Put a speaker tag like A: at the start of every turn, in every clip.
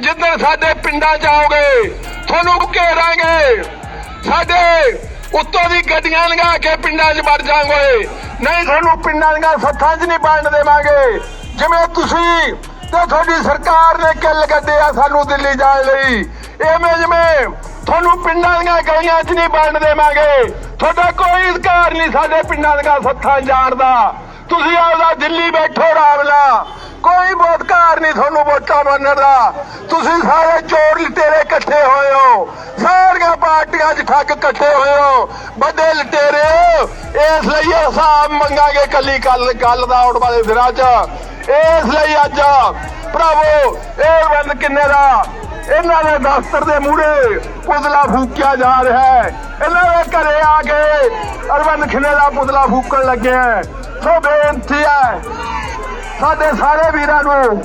A: ਜਿੱਦਣ ਸਾਡੇ ਪਿੰਡਾਂ 'ਚ ਆਓਗੇ, ਤੁਹਾਨੂੰ ਘੇਰਾਂਗੇ। ਸਾਡੇ ਉੱਤੋਂ ਦੀ ਗੱਡੀਆਂ ਲਗਾ ਕੇ ਪਿੰਡਾਂ 'ਚ ਵੜ ਜਾਵਾਂਗੇ। ਨਹੀਂ, ਤੁਹਾਨੂੰ ਪਿੰਡਾਂ ਦੀਆਂ ਸੱਥਾਂ 'ਚ ਨਹੀਂ ਵੜਨ ਦੇਵਾਂਗੇ। ਜਿਵੇਂ ਤੁਸੀਂ ਤੇ ਤੁਹਾਡੀ ਸਰਕਾਰ ਨੇ ਕਿੱਲ ਕੱਢਿਆ ਸਾਨੂੰ ਦਿੱਲੀ ਜਾਣ ਲਈ। ਐਵੇਂ ਜਿਵੇਂ ਤੁਹਾਨੂੰ ਪਿੰਡਾਂ ਦੀਆਂ ਗਲੀਆਂ 'ਚ ਨਹੀਂ ਵੜਨ ਦੇਵਾਂਗੇ। ਤੁਹਾਡਾ ਕੋਈ ਅਧਿਕਾਰ ਨਹੀਂ ਸਾਡੇ ਪਿੰਡਾਂ ਦੀਆਂ ਸੱਥਾਂ ਜਾਣ ਦਾ। ਤੁਸੀਂ ਆਪਦਾ ਦਿੱਲੀ ਬੈਠੋ ਆਰਾਮ ਕੋਈ ਵੋਟਕਾਰ ਨਹੀਂ ਤੁਹਾਨੂੰ ਵੋਟਾਂ ਮੰਨਣ ਦਾ। ਤੁਸੀਂ ਸਾਰੇ ਚੋਰ ਲਟੇਰੇ ਇਕੱਠੇ ਹੋਏ ਹੋ। ਸਾਰੀਆਂ ਪਾਰਟੀਆਂ 'ਚ ਠੱਗ ਇਕੱਠੇ ਹੋਏ ਹੋ। ਵੱਡੇ ਲਟੇਰੇ, ਇਸ ਲਈ ਹਿਸਾਬ ਮੰਗਾਂਗੇ ਕੱਲੀ ਕੱਲ ਗੱਲ ਦਾ ਆਉਣ ਵਾਲੇ ਦਿਨਾਂ 'ਚ। ਇਸ ਲਈ ਅੱਜ ਭਰਾਵੋ ਇਹ ਬੰਦ ਕਿੰਨੇ ਦਾ? ਇਹਨਾਂ ਦੇ ਦਫ਼ਤਰ ਦੇ ਮੂਹਰੇ ਪੁਤਲਾ ਫੂਕਿਆ ਜਾ ਰਿਹਾ ਹੈ। ਇਹਨਾਂ ਦੇ ਘਰੇ ਆ ਕੇ ਅਰਵੰਦ ਖਿਨੇ ਦਾ ਪੁਤਲਾ ਫੂਕਣ ਲੱਗੇ ਸੋ ਬੇਨਤੀ ਹੈ ਸਾਡੇ ਸਾਰੇ ਵੀਰਾਂ ਨੂੰ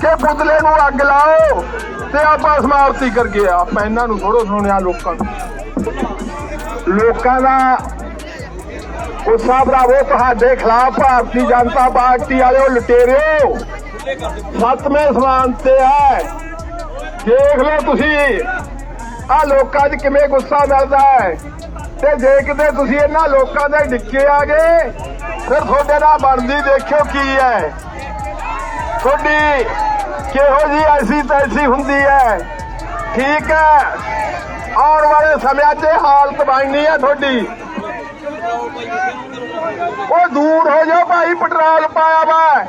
A: ਕਿ ਪੁਤਲੇ ਨੂੰ ਅੱਗ ਲਾਓ ਤੇ ਆਪਾਂ ਸਮਾਪਤੀ ਕਰਗੇ ਆਪਾਂ ਇਹਨਾਂ ਨੂੰ ਥੋੜੋ ਸੁਣਿਆ ਲੋਕਾਂ ਨੂੰ। ਲੋਕਾਂ ਦਾ ਗੁੱਸਾ ਭਰਾਵੋ, ਤੁਹਾਡੇ ਖਿਲਾਫ ਭਾਰਤੀ ਜਨਤਾ ਪਾਰਟੀ ਵਾਲਿਓ, ਲੁਟੇਰਿਓ, ਸੱਤਵੇਂ ਸਮਾਨ ਤੇ ਹੈ। ਦੇਖ ਲਓ ਤੁਸੀਂ ਆ ਲੋਕਾਂ 'ਚ ਕਿਵੇਂ ਗੁੱਸਾ ਮਿਲਦਾ ਹੈ। ਤੇ ਜੇ ਕਿਤੇ ਤੁਸੀਂ ਇਹਨਾਂ ਲੋਕਾਂ ਦੇ ਡਿੱਕੇ ਆ ਗਏ, ਫਿਰ ਤੁਹਾਡੇ ਨਾਲ ਬਣਦੀ ਦੇਖਿਓ ਕੀ ਹੈ। ਤੁਹਾਡੀ ਕਿਹੋ ਜੀ ਐਸੀ ਤੈਸੀ ਹੁੰਦੀ ਹੈ। ਠੀਕ ਹੈ, ਆਉਣ ਵਾਲੇ ਸਮਿਆਂ 'ਚ ਹਾਲਤ ਬਣਨੀ ਹੈ ਤੁਹਾਡੀ। ਉਹ ਦੂਰ ਹੋ ਜਾਓ ਭਾਈ, ਪੈਟਰੋਲ ਪਾਇਆ ਵਾ।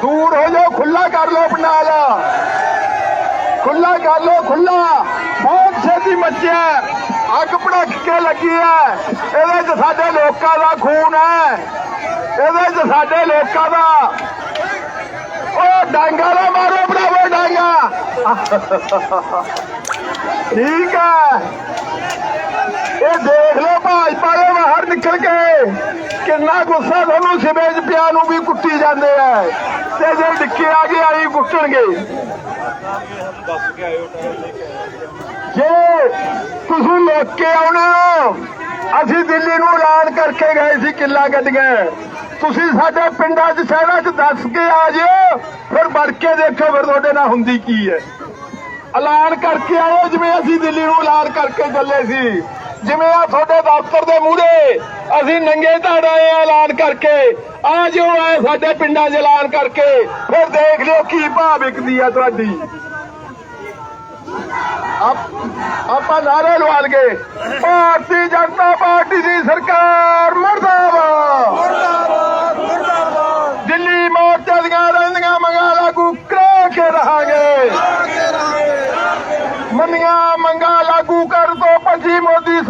A: ਦੂਰ ਹੋ ਜਾਓ ਖੁੱਲਾ ਕਰ ਲਓ ਪੰਡਾਲ ਖੁੱਲਾ ਕਰ ਲਓ ਖੁੱਲਾ ਛੇਤੀ ਮੱਚਿਆ। ਅੱਗ ਭੜਕ ਕੇ ਲੱਗੀ ਹੈ। ਇਹਦੇ 'ਚ ਸਾਡੇ ਲੋਕਾਂ ਦਾ ਖੂਨ ਹੈ। ਇਹਦੇ 'ਚ ਸਾਡੇ ਲੋਕਾਂ ਦਾ। ਉਹ ਡਾਂਗਾ ਨਾ ਮਾਰੋ ਭਰਾਵੋ, ਡਾਂਗਾ। ਠੀਕ ਹੈ। ਇਹ ਦੇਖ ਲਓ ਭਾਜਪਾ ਦੇ ਬਾਹਰ ਨਿਕਲ ਕੇ। ਕਿੰਨਾ ਗੁੱਸਾ ਤੁਹਾਨੂੰ ਸਿਵੇ ਪਿਆ ਨੂੰ ਵੀ ਕੁੱਟੀ ਜਾਂਦੇ ਆ। ਤੇ ਜੇ ਡਿੱਕੇ ਆ ਗਏ ਆਈ ਕੁੱਟਣਗੇ। ਜੇ ਤੁਸੀਂ ਲੋਕ ਕੇ ਆਉਣੇ ਹੋ, ਅਸੀਂ ਦਿੱਲੀ ਨੂੰ ਐਲਾਨ ਕਰਕੇ ਗਏ ਸੀ ਕਿੱਲਾ ਗੱਡ ਗਏ ਤੁਸੀਂ ਸਾਡੇ ਪਿੰਡਾਂ 'ਚ ਸ਼ਹਿਰਾਂ 'ਚ ਦੱਸ ਕੇ ਆ ਜਿਓ, ਫਿਰ ਵੜ ਕੇ ਦੇਖੋ ਫਿਰ ਤੁਹਾਡੇ ਨਾਲ ਹੁੰਦੀ ਕੀ ਹੈ। ਐਲਾਨ ਕਰਕੇ ਆਓ ਜਿਵੇਂ ਅਸੀਂ ਦਿੱਲੀ ਨੂੰ ਐਲਾਨ ਕਰਕੇ ਚੱਲੇ ਸੀ। ਜਿਵੇਂ ਆ ਤੁਹਾਡੇ ਦਫ਼ਤਰ ਦੇ ਮੂਹਰੇ ਅਸੀਂ ਨੰਗੇ ਧੜ ਆਏ ਐਲਾਨ ਕਰਕੇ। ਆ ਜਿਓ ਆਏ ਸਾਡੇ ਪਿੰਡਾਂ 'ਚ ਐਲਾਨ ਕਰਕੇ। ਫਿਰ ਦੇਖ ਲਿਓ ਕੀ ਭਾਅ ਵਿਕਦੀ ਆ ਤੁਹਾਡੀ। ਆਪ- ਨਾਰੇ ਲਵਾ ਲਗੇ ਭਾਰਤੀ ਜਨਤਾ ਪਾਰਟੀ ਦੀ ਸਰਕਾਰ ਮਰਦਾਬਾਦ। ਮਰਦਾਬਾਦ ਮਰਦਾਬਾਦ। ਦਿੱਲੀ ਮੋਰਚੇ ਦੀਆਂ ਰਹਿੰਦੀਆਂ ਮੰਗਾਂ ਲਾਗੂ ਕਰਾ ਕੇ ਰਹਾਂਗੇ। ਮੰਨੀਆਂ ਮੰਗਾਂ ਲਾਗੂ ਕਰ ਦੋ ਪੰਜੀ ਮੋਦੀ